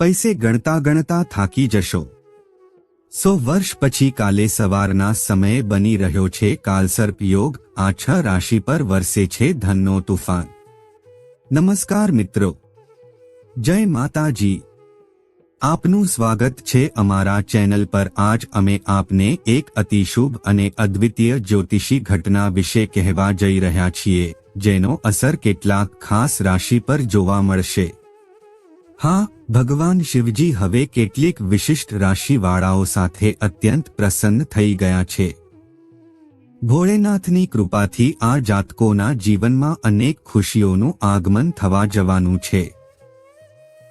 પૈસે ગણતા ગણતા થાકી જશો. સો વર્ષ પછી કાલે સવારના સમયે બની રહ્યો છે કાલસર્પ યોગ, આ છ રાશિ પર વરસે છે ધનનો તુફાન. નમસ્કાર મિત્રો. જય માતાજી. આપનું સ્વાગત છે અમારા ચેનલ પર. આજ અમે આપને એક અતિશુભ અને અદ્વિતીય જ્યોતિષી ઘટના વિશે કહેવા જઈ રહ્યા છીએ, જેનો અસર કેટલાક ખાસ રાશિ પર જોવા મળશે. હા ભગવાન શિવજી હવે કેટલીક વિશિષ્ટ રાશિવાળાઓ સાથે અત્યંત પ્રસન્ન થઈ ગયા છે. ભોળેનાથની કૃપાથી આ જાતકોના જીવનમાં અનેક ખુશીઓનું આગમન થવા જવાનું છે.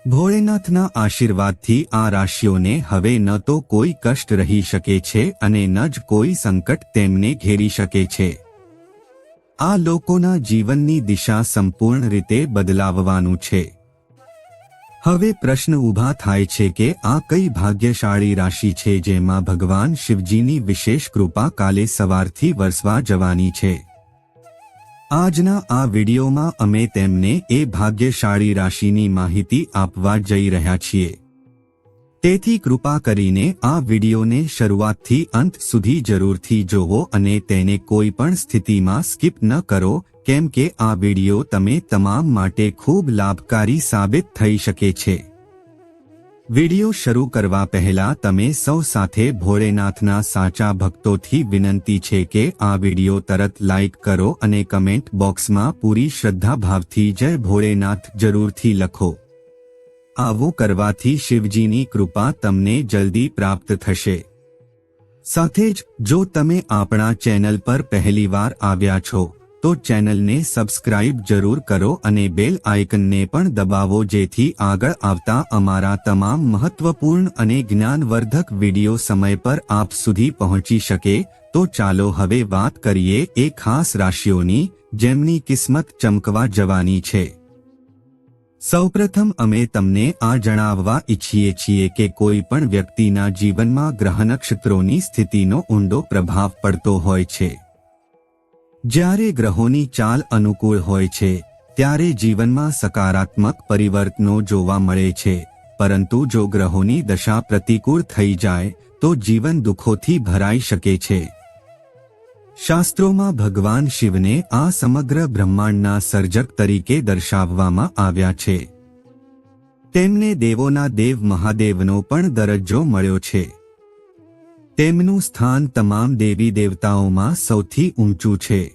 ભોળેનાથના આશીર્વાદથી આ રાશિઓને હવે ન તો કોઈ કષ્ટ રહી શકે છે અને ન જ કોઈ સંકટ તેમને ઘેરી શકે છે. આ લોકોના જીવનની દિશા સંપૂર્ણ રીતે બદલાવવાનું છે. હવે પ્રશ્ન ઊભા થાય છે કે આ કઈ ભાગ્યશાળી રાશિ છે જેમાં ભગવાન શિવજીની વિશેષ કૃપા કાલે સવારથી વરસવા જવાની છે? આજના આ વિડીયોમાં અમે તેમને એ ભાગ્યશાળી રાશિની માહિતી આપવા જઈ રહ્યા છીએ. તેથી કૃપા કરીને આ વિડીયોને શરૂઆતથી અંત સુધી જરૂરથી જોવો અને તેને કોઈ પણ સ્થિતિમાં સ્કીપ ન કરો કેમ કે આ વીડિયો તમે તમામ માટે ખૂબ લાભકારી સાબિત થઈ શકે છે. વિડિયો શરૂ કરવા પહેલા તમે સૌ સાથે ભોળેનાથના સાચા ભક્તોથી વિનંતી છે કે આ વિડિયો તરત લાઈક કરો અને કમેન્ટ બોક્સમાં પૂરી શ્રદ્ધાભાવથી જય ભોળેનાથ જરૂરથી લખો. આવું કરવાથી શિવજીની કૃપા તમને જલ્દી પ્રાપ્ત થશે. સાથે જ, જો તમે આપણા ચેનલ પર પહેલીવાર આવ્યા છો તો ચેનલને સબસ્ક્રાઇબ જરૂર કરો અને બેલ આઇકનને પણ દબાવો જેથી આગળ આવતા અમારા તમામ મહત્વપૂર્ણ અને જ્ઞાનવર્ધક વિડિયો સમય પર આપ સુધી પહોંચી શકે. તો ચાલો હવે વાત કરીએ એ ખાસ રાશિઓની, જેમની કિસ્મત ચમકવા જવાની છે. સૌપ્રથમ અમે તમને આ જણાવવા ઈચ્છીએ છીએ કે કોઈ પણ વ્યક્તિના જીવનમાં ગ્રહ નક્ષત્રોની સ્થિતિનો ઊંડો પ્રભાવ પડતો હોય છે. જ્યારે ગ્રહોની ચાલ અનુકૂળ હોય છે, ત્યારે જીવનમાં સકારાત્મક પરિવર્તનો જોવા મળે છે. પરંતુ જો ગ્રહોની દશા પ્રતિકૂળ થઈ જાય, તો જીવન દુઃખોથી ભરાઈ શકે છે. શાસ્ત્રોમાં ભગવાન શિવને આ સમગ્ર બ્રહ્માંડના સર્જક તરીકે દર્શાવવામાં આવ્યા છે. તેમને દેવોના દેવ મહાદેવનો પણ દરજ્જો મળ્યો છે. તેમનું સ્થાન તમામ દેવી દેવતાઓમાં સૌથી ઊંચું છે.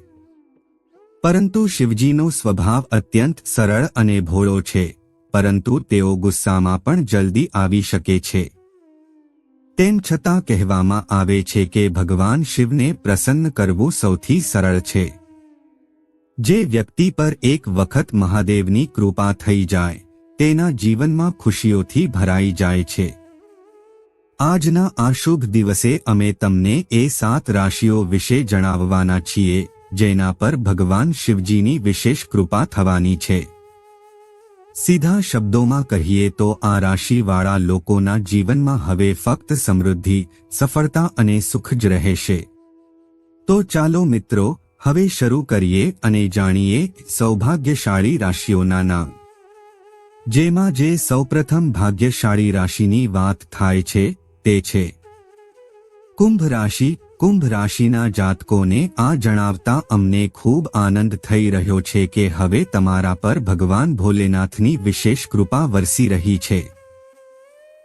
પરંતુ શિવજીનો સ્વભાવ અત્યંત સરળ અને ભોળો છે, પરંતુ તેઓ ગુસ્સામાં પણ જલ્દી આવી શકે છે. તેમ છતાં કહેવામાં આવે છે કે ભગવાન શિવને પ્રસન્ન કરવું સૌથી સરળ છે. જે વ્યક્તિ પર એક વખત મહાદેવની કૃપા થઈ જાય, તેના જીવનમાં ખુશીઓથી ભરાઈ જાય છે. આજના આ શુભ દિવસે અમે તમને એ સાત રાશિઓ વિશે જણાવવાના છીએ, જેના પર ભગવાન શિવજીની વિશેષ કૃપા થવાની છે. સીધા શબ્દોમાં કહીએ તો આ રાશિવાળા લોકોના જીવનમાં હવે ફક્ત સમૃદ્ધિ, સફળતા અને સુખ જ રહેશે. તો ચાલો મિત્રો, હવે શરૂ કરીએ અને જાણીએ સૌભાગ્યશાળી રાશિઓના નામ. જેમાં જે સૌપ્રથમ ભાગ્યશાળી રાશિની વાત થાય છે તે છે. કુંભ રાશિ કુંભ રાશિના જાતકોને આ જણાવતા અમને ખૂબ આનંદ થઈ રહ્યો છે કે હવે તમારા પર ભગવાન ભોલેનાથની વિશેષ કૃપા વરસી રહી છે.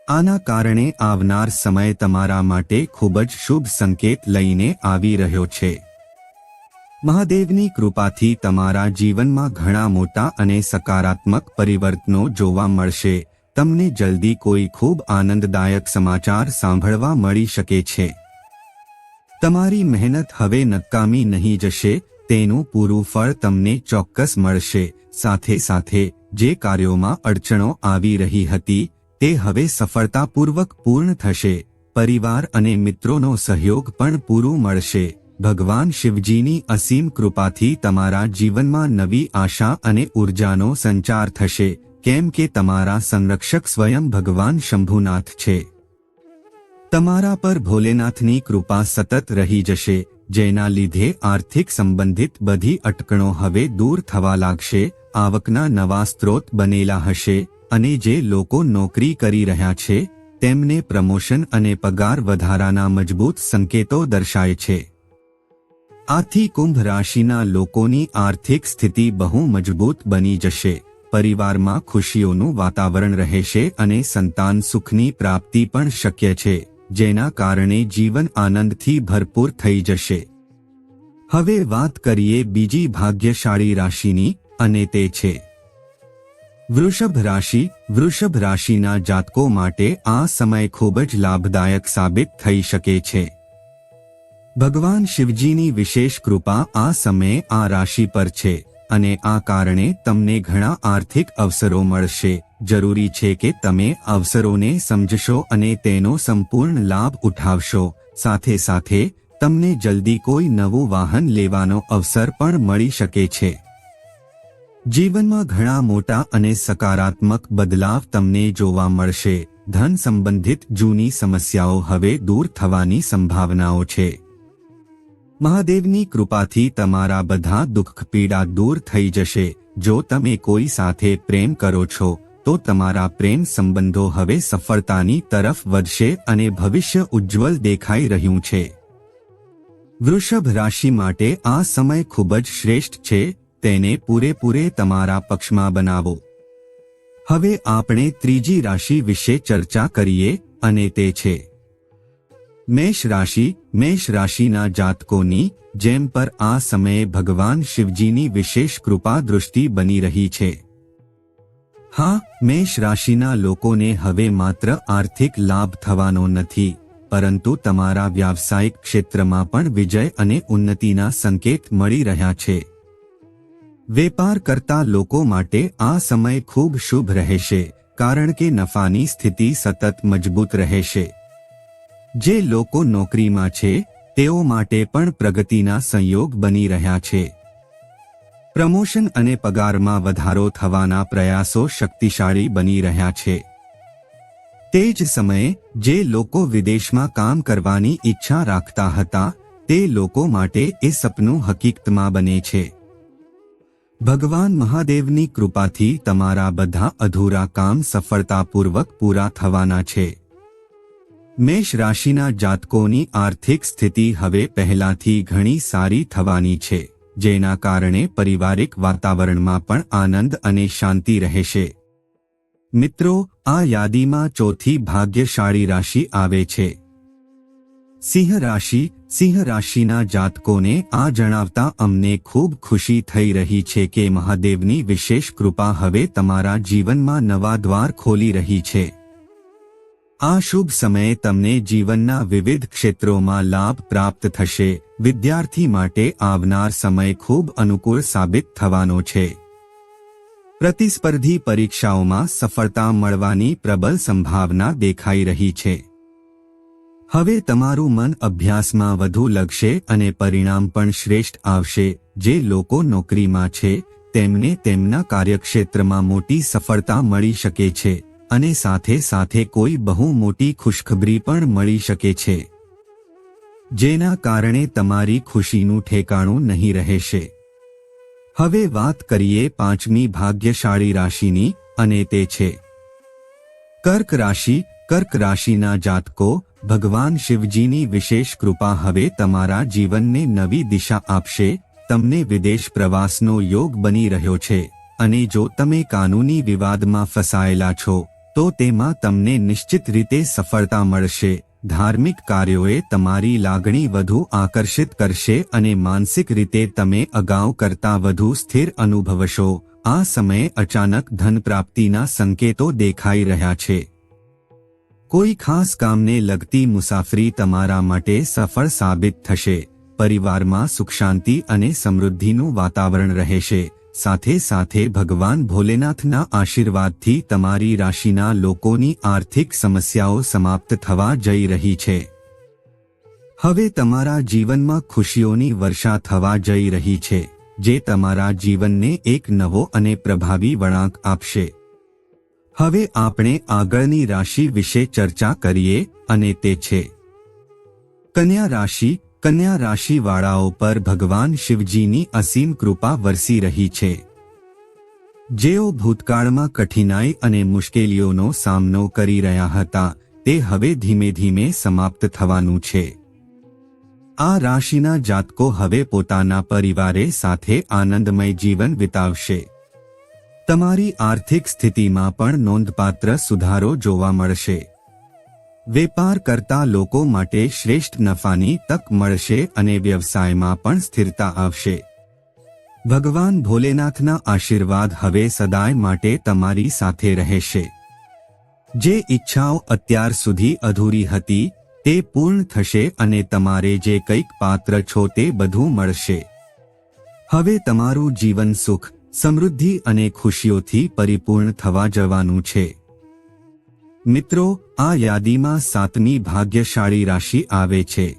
આના કારણે આવનાર સમય તમારા માટે ખૂબ જ શુભ સંકેત લઈને આવી રહ્યો છે. મહાદેવની કૃપાથી તમારા જીવનમાં ઘણા મોટા અને સકારાત્મક પરિવર્તનો જોવા મળશે. તમને જલ્દી કોઈ ખૂબ આનંદદાયક સમાચાર સાંભળવા મળી શકે છે. તમારી મહેનત હવે નકામી નહીં જશે, તેનું પૂરું ફળ તમને ચોક્કસ મળશે. સાથે સાથે, જે કાર્યોમાં અડચણો આવી રહી હતી, તે હવે સફળતાપૂર્વક પૂર્ણ થશે. પરિવાર અને મિત્રોનો સહયોગ પણ પૂરું મળશે. ભગવાન શિવજીની અસીમ કૃપાથી તમારા જીવનમાં નવી આશા અને ઉર્જાનો સંચાર થશે. કેમ કે તમારા સંરક્ષક સ્વયં ભગવાન શંભુનાથ છે. તમારા પર ભોલેનાથની કૃપા સતત રહી જશે, જેના લીધે આર્થિક સંબંધિત બધી અટકણો હવે દૂર થવા લાગશે, આવકના નવા સ્ત્રોત બનેલા હશે, અને જે લોકો નોકરી કરી રહ્યા છે, તેમને પ્રમોશન અને પગાર વધારાના મજબૂત સંકેતો દર્શાય છે. આથી કુંભ રાશિના લોકોની આર્થિક સ્થિતિ બહુ મજબૂત બની જશે. પરિવારમાં ખુશીઓનું વાતાવરણ રહેશે અને સંતાન સુખની પ્રાપ્તિ પણ શક્ય છે, જેના કારણે જીવન આનંદથી ભરપૂર થઈ જશે. હવે વાત કરીએ બીજી ભાગ્યશાળી રાશિની, અને તે છે. વૃષભ રાશિ, વૃષભ રાશિના જાતકો માટે આ સમય ખૂબ જ લાભદાયક સાબિત થઈ શકે છે. ભગવાન શિવજીની વિશેષ કૃપા આ સમયે આ રાશિ પર છે. અને આ કારણે તમને ઘણા આર્થિક અવસરો મળશે. જરૂરી છે કે તમે અવસરોને સમજશો અને તેનો સંપૂર્ણ લાભ ઉઠાવશો. સાથે સાથે, તમને જલ્દી કોઈ નવું વાહન લેવાનો અવસર પણ મળી શકે છે. જીવનમાં ઘણા મોટા અને સકારાત્મક બદલાવ તમને જોવા મળશે. ધન સંબંધિત જૂની સમસ્યાઓ હવે દૂર થવાની સંભાવનાઓ છે. મહાદેવની કૃપાથી તમારા બધા દુઃખ પીડા દૂર થઈ જશે. જો તમે કોઈ સાથે પ્રેમ કરો છો, તો તમારા પ્રેમ સંબંધો હવે સફળતાની તરફ વધશે અને ભવિષ્ય ઉજ્જવલ દેખાઈ રહ્યું છે. વૃષભ રાશિ માટે આ સમય ખૂબ જ શ્રેષ્ઠ છે, તેને પૂરેપૂરે તમારા પક્ષમાં બનાવો. હવે આપણે ત્રીજી રાશિ વિશે ચર્ચા કરીએ, અને તે છે. મેષ રાશિ, મેષ રાશિના જાતકોની જેમ પર આ સમયે ભગવાન શિવજીની વિશેષ કૃપા દૃષ્ટિ બની રહી છે. હા, મેષ રાશિના લોકોને હવે માત્ર આર્થિક લાભ થવાનો નથી, પરંતુ તમારા વ્યાવસાયિક ક્ષેત્રમાં પણ વિજય અને ઉન્નતિના સંકેત મળી રહ્યા છે. વેપાર કરતા લોકો માટે આ સમય ખૂબ શુભ રહેશે, કારણ કે નફાની સ્થિતિ સતત મજબૂત રહેશે. જે લોકો નોકરીમાં છે, તેઓ માટે પણ પ્રગતિના સંયોગ બની રહ્યા છે. પ્રમોશન અને પગારમાં વધારો થવાના પ્રયાસો શક્તિશાળી બની રહ્યા છે. તે જ સમયે, જે લોકો વિદેશમાં કામ કરવાની ઈચ્છા રાખતા હતા, તે લોકો માટે એ સપનું હકીકતમાં બને છે. ભગવાન મહાદેવની કૃપાથી તમારા બધા અધૂરા કામ સફળતાપૂર્વક પૂરા થવાના છે. મેષ રાશિના જાતકોની આર્થિક સ્થિતિ હવે પહેલાથી ઘણી સારી થવાની છે, જેના કારણે પારિવારિક વાતાવરણમાં પણ આનંદ અને શાંતિ રહેશે. મિત્રો, આ યાદીમાં ચોથી ભાગ્યશાળી રાશિ આવે છે. સિંહ રાશિ, સિંહ રાશિના જાતકોને આ જણાવતા અમને ખૂબ ખુશી થઈ રહી છે કે મહાદેવની વિશેષ કૃપા હવે તમારા જીવનમાં નવા દ્વાર ખોલી રહી છે. આ શુભ સમયે તમને જીવનના વિવિધ ક્ષેત્રોમાં લાભ પ્રાપ્ત થશે. વિદ્યાર્થી માટે આવનાર સમય ખૂબ અનુકૂળ સાબિત થવાનો છે. પ્રતિસ્પર્ધી પરીક્ષાઓમાં સફળતા મળવાની પ્રબળ સંભાવના દેખાઈ રહી છે. હવે તમારું મન અભ્યાસમાં વધુ લગશે અને પરિણામ પણ શ્રેષ્ઠ આવશે. જે લોકો નોકરીમાં છે, તેમને તેમના કાર્યક્ષેત્રમાં મોટી સફળતા મળી શકે છે. અને સાથે સાથે કોઈ બહુ મોટી ખુશખબરી પણ મળી શકે છે. જેના કારણે તમારી ખુશીનું ઠેકાણું નહીં રહેશે. હવે વાત કરીએ પાંચમી ભાગ્યશાળી રાશિની અને તે છે. કર્ક રાશિ, કર્ક રાશિના જાતકો, ભગવાન શિવજીની વિશેષ કૃપા હવે તમારા જીવનને નવી દિશા આપશે, તમને વિદેશ પ્રવાસનો યોગ બની રહ્યો છે, અને જો તમે કાનૂની વિવાદમાં ફસાયેલા છો તો તેમાં તમને નિશ્ચિત રીતે સફળતા મળશે. ધાર્મિક કાર્યોએ તમારી લાગણી વધુ આકર્ષિત કરશે અને માનસિક રીતે તમે અગાઉ કરતા વધુ સ્થિર અનુભવશો. આ સમયે અચાનક ધન પ્રાપ્તિના સંકેતો દેખાઈ રહ્યા છે. કોઈ ખાસ કામને લગતી મુસાફરી તમારા માટે સફળ સાબિત થશે. પરિવારમાં સુખ શાંતિ અને સમૃદ્ધિનું વાતાવરણ રહેશે. સાથે સાથે ભગવાન ભોલેનાથના આશીર્વાદથી તમારી રાશિના લોકોની આર્થિક સમસ્યાઓ સમાપ્ત થવા જઈ રહી છે. હવે તમારા જીવનમાં ખુશીઓની વર્ષા થવા જઈ રહી છે, જે તમારા જીવનને એક નવો અને પ્રભાવી વળાંક આપશે. હવે આપણે આગળની રાશિ વિશે ચર્ચા કરીએ અને તે છે. કન્યા રાશિ કન્યા રાશિવાળાઓ પર ભગવાન શિવજીની અસીમ કૃપા વરસી રહી છે. જેઓ ભૂતકાળમાં કઠિનાઈ અને મુશ્કેલીઓનો સામનો કરી રહ્યા હતા, તે હવે ધીમે ધીમે સમાપ્ત થવાનું છે. આ રાશિના જાતકો હવે પોતાના પરિવારે સાથે આનંદમય જીવન વિતાવશે. તમારી આર્થિક સ્થિતિમાં પણ નોંધપાત્ર સુધારો જોવા મળશે. વેપાર કરતા લોકો માટે શ્રેષ્ઠ નફાની તક મળશે અને વ્યવસાયમાં પણ સ્થિરતા આવશે. ભગવાન ભોલેનાથના આશીર્વાદ હવે સદાય માટે તમારી સાથે રહેશે. જે ઈચ્છાઓ અત્યાર સુધી અધૂરી હતી, તે પૂર્ણ થશે અને તમારે જે કંઈક પાત્ર છો તે બધું મળશે. હવે તમારું જીવન સુખ, સમૃદ્ધિ અને ખુશીઓથી પરિપૂર્ણ થવા જવાનું છે. મિત્રો, આ યાદીમાં સાતમી ભાગ્યશાળી રાશિ આવે છે.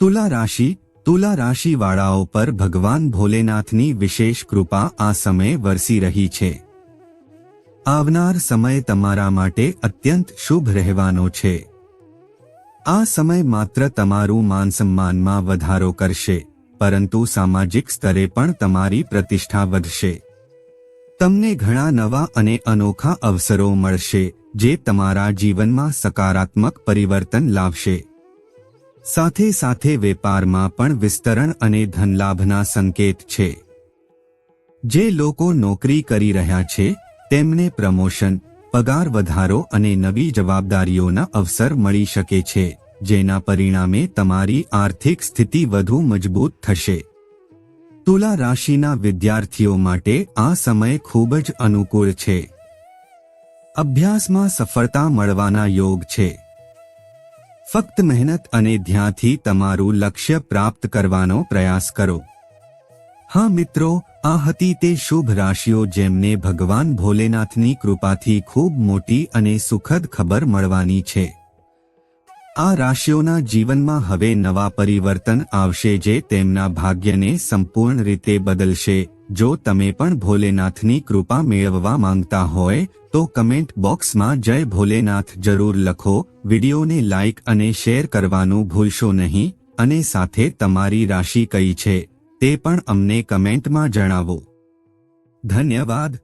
તુલા રાશિ, તુલા રાશિવાળાઓ પર ભગવાન ભોલેનાથની વિશેષ કૃપા આ સમયે વરસી રહી છે. આવનાર સમય તમારા માટે અત્યંત શુભ રહેવાનો છે. આ સમય માત્ર તમારું માન સન્માનમાં વધારો કરશે, પરંતુ સામાજિક સ્તરે પણ તમારી પ્રતિષ્ઠા વધશે. તમને ઘણા નવા અને અનોખા અવસરો મળશે જે તમારા જીવનમાં સકારાત્મક પરિવર્તન લાવશે. સાથે સાથે વેપારમાં પણ વિસ્તરણ અને ધનલાભના સંકેત છે. જે લોકો નોકરી કરી રહ્યા છે, તેમને પ્રમોશન, પગાર વધારો અને નવી જવાબદારીઓના અવસર મળી શકે છે, જેના પરિણામે તમારી આર્થિક સ્થિતિ વધુ મજબૂત થશે. તુલા રાશિના વિદ્યાર્થીઓ માટે આ સમય ખૂબ જ અનુકૂળ છે. અભ્યાસમાં સફળતા મળવાના યોગ છે. ફક્ત મહેનત અને ધ્યાનથી તમારું લક્ષ્ય પ્રાપ્ત કરવાનો પ્રયાસ કરો. હા મિત્રો, આ હતી તે શુભ રાશિઓ જેમને ભગવાન ભોલેનાથની કૃપાથી ખૂબ મોટી અને સુખદ ખબર મળવાની છે. આ રાશિઓના જીવનમાં હવે નવા પરિવર્તન આવશે જે તેમના ભાગ્યને સંપૂર્ણ રીતે બદલશે. જો તમે પણ ભોલેનાથની કૃપા મેળવવા માંગતા હોય, તો કમેન્ટ બોક્સમાં જય ભોલેનાથ જરૂર લખો, વિડીયોને લાઇક અને શેર કરવાનું ભૂલશો નહીં, અને સાથે તમારી રાશિ કઈ છે, તે પણ અમને કમેન્ટમાં જણાવો. ધન્યવાદ.